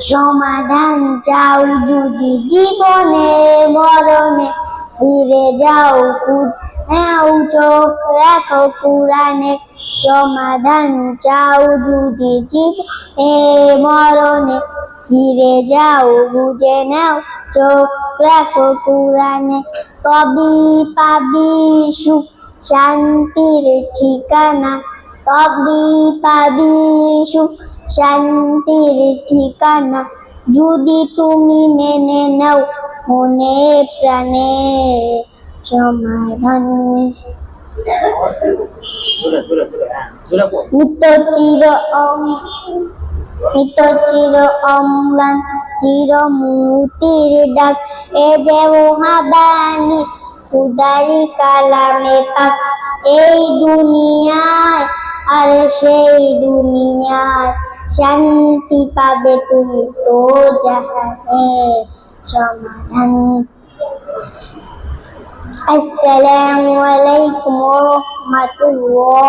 সমাধান চাও যদি জীবনে, মরণে ফিরে যাও খুঁজ নাও চোখ রাখো কুরানে সমাধান চাও যদি জীবনে, মরণে ফিরে যাও, বুঝে নাও চোখ রাখো কুরানে তবে পাবি সুখ, শান্তির ঠিকানা। তবে পাবি সুখ, শান্তির ঠিকানা। যদি তুমি মেনে নাও মনে প্রাণে সমাধান। মৃত চির অম মৃত চির অম্লান চির মুতির ডাক। এ যে মহাবাণী, উদারি কালামে পাক। এই দুনিয়ায়, আর সেই দুনিয়ায় শান্তি পাবে তুমি তো জাহানে সমাধান। আসসালামু আলাইকুম রাহমাতুল্লাহ।